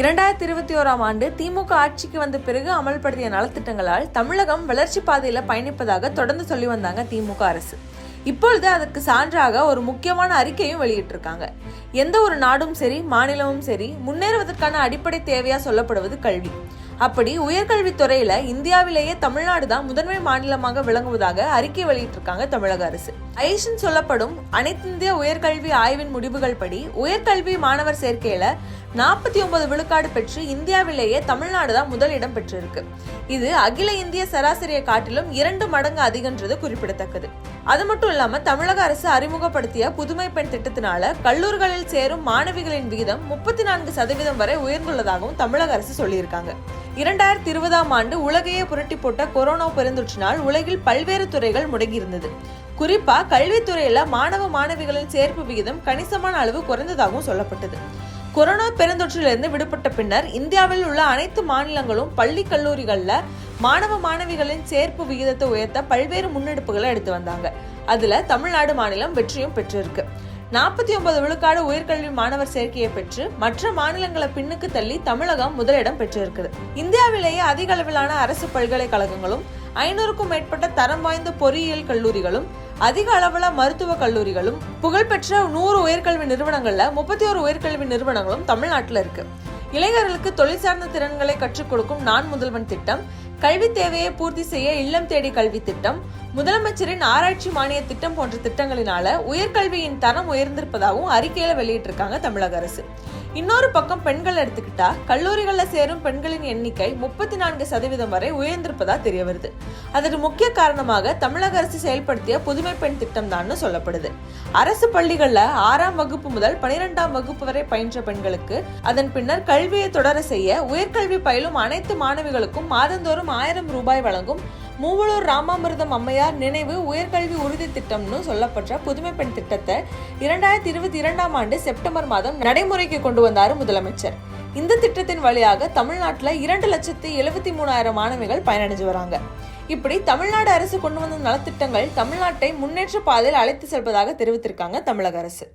இரண்டாயிரத்தி இருபத்தி ஓராம் ஆண்டு திமுக ஆட்சிக்கு வந்த பிறகு அமல்படுத்திய நலத்திட்டங்களால் தமிழகம் வளர்ச்சி பாதையில் பயணிப்பதாக தொடர்ந்து சொல்லி வந்தாங்க திமுக அரசு. இப்பொழுது அதுக்கு சான்றாக ஒரு முக்கியமான அறிக்கையும் வெளியிட்டிருக்காங்க. எந்த ஒரு நாடும் சரி மாநிலமும் சரி முன்னேறுவதற்கான அடிப்படை தேவையா சொல்லப்படுவது கல்வி. அப்படி உயர்கல்வித்துறையில இந்தியாவிலேயே தமிழ்நாடு தான் முதன்மை மாநிலமாக விளங்குவதாக அறிக்கை வெளியிட்டிருக்காங்க தமிழக அரசு. ஐஷன் சொல்லப்படும் அனைத்திந்திய உயர்கல்வி ஆய்வின் முடிவுகள் படி உயர்கல்வி மாணவர் சேர்க்கையில நாற்பத்தி ஒன்பது விழுக்காடு பெற்று இந்தியாவிலேயே தமிழ்நாடு தான் முதலிடம் பெற்றிருக்கு. இது அகில இந்திய சராசரியை காட்டிலும் இரண்டு மடங்கு அதிகன்றது குறிப்பிடத்தக்கது. அது மட்டும் இல்லாம தமிழக அரசு அறிமுகப்படுத்திய புதுமை பெண் திட்டத்தினால கல்லூரிகளில் சேரும் மாணவிகளின் விகிதம் முப்பத்தி நான்கு சதவீதம் வரை உயர்ந்துள்ளதாகவும் தமிழக அரசு சொல்லியிருக்காங்க. இரண்டாயிரத்தி இருபதாம் ஆண்டு உலகையே புரட்டி போட்ட கொரோனா பெருந்தொற்றினால் உலகில் பல்வேறு துறைகள் முடங்கியிருந்தது. குறிப்பா கல்வித்துறையில மாணவ மாணவிகளின் சேர்ப்பு விகிதம் கணிசமான அளவு குறைந்ததாகவும் சொல்லப்பட்டது. கொரோனா பெருந்தொற்றிலிருந்து விடுபட்ட பின்னர் இந்தியாவில் உள்ள அனைத்து மாநிலங்களும் பள்ளி கல்லூரிகளில் மாணவ மாணவிகளின் சேர்ப்பு விகிதத்தை உயர்த்த பல்வேறு முன்னெடுப்புகளை எடுத்து வந்தாங்க. அதுல தமிழ்நாடு மாநிலம் வெற்றியும் பெற்றிருக்கு. நாற்பத்தி ஒன்பது விழுக்காடு உயர்கல்வி மாணவர் சேர்க்கையை பெற்று மற்ற மாநிலங்களை பின்னுக்கு தள்ளி தமிழகம் முதலிடம் பெற்றிருக்குது இந்தியாவிலேயே அதிக அளவிலான அரசு பல்கலைக்கழகங்களும் ஐநூறுக்கும் மேற்பட்ட தரம் வாய்ந்த பொறியியல் கல்லூரிகளும் அதிக அளவுல மருத்துவ கல்லூரிகளும் புகழ்பெற்ற நூறு உயர்கல்வி நிறுவனங்கள்ல முப்பத்தி ஒரு உயர்கல்வி நிறுவனங்களும் தமிழ்நாட்டில் இருக்கு. இளைஞர்களுக்கு தொழில் சார்ந்த திறன்களை கற்றுக் கொடுக்கும் நான் முதல்வன் திட்டம் கல்வி தேவையை பூர்த்தி செய்ய இல்லம் தேடி கல்வி திட்டம் முதலமைச்சரின் ஆராய்ச்சி மானிய திட்டம் போன்ற திட்டங்களினால உயர்கல்வியின் தரம் உயர்ந்திருப்பதாகவும் அறிக்கையில வெளியிட்டிருக்காங்க தமிழக அரசு. இன்னொரு பக்கம் பெண்கள் எடுத்துக்கிட்டா கல்லூரிகள்ல சேரும் பெண்களின் எண்ணிக்கை முப்பத்தி நான்கு சதவீதம் வரை உயர்ந்திருப்பதா தெரிய வருது. அதற்கு முக்கிய காரணமாக தமிழக அரசு செயல்படுத்திய புதுமை பெண் திட்டம் தான் சொல்லப்படுது. அரசு பள்ளிகள்ல ஆறாம் வகுப்பு முதல் பனிரெண்டாம் வகுப்பு வரை பயின்ற பெண்களுக்கு அதன் பின்னர் கல்வியை தொடர செய்ய உயர்கல்வி பயிலும் அனைத்து மாணவிகளுக்கும் மாதந்தோறும் மாதம் ஆயிரம் ரூபாய் வழங்கும் மூவலூர் ராமாமிர்தம் அம்மையார் நினைவு உயர்கல்வி உறுதி திட்டம்னு சொல்லப்பட்ட புதுமை பெண் திட்டத்தை இரண்டாயிரத்தி இருபத்தி இரண்டாம் ஆண்டு செப்டம்பர் மாதம் நடைமுறைக்கு கொண்டு வந்தார் முதலமைச்சர். இந்த திட்டத்தின் வழியாக தமிழ்நாட்டில் இரண்டு லட்சத்தி எழுபத்தி மூணாயிரம் மாணவிகள் பயனடைஞ்சு வராங்க. இப்படி தமிழ்நாடு அரசு கொண்டு வந்த நலத்திட்டங்கள் தமிழ்நாட்டை முன்னேற்ற பாதையில் அழைத்து செல்வதாக தெரிவித்திருக்காங்க தமிழக அரசு.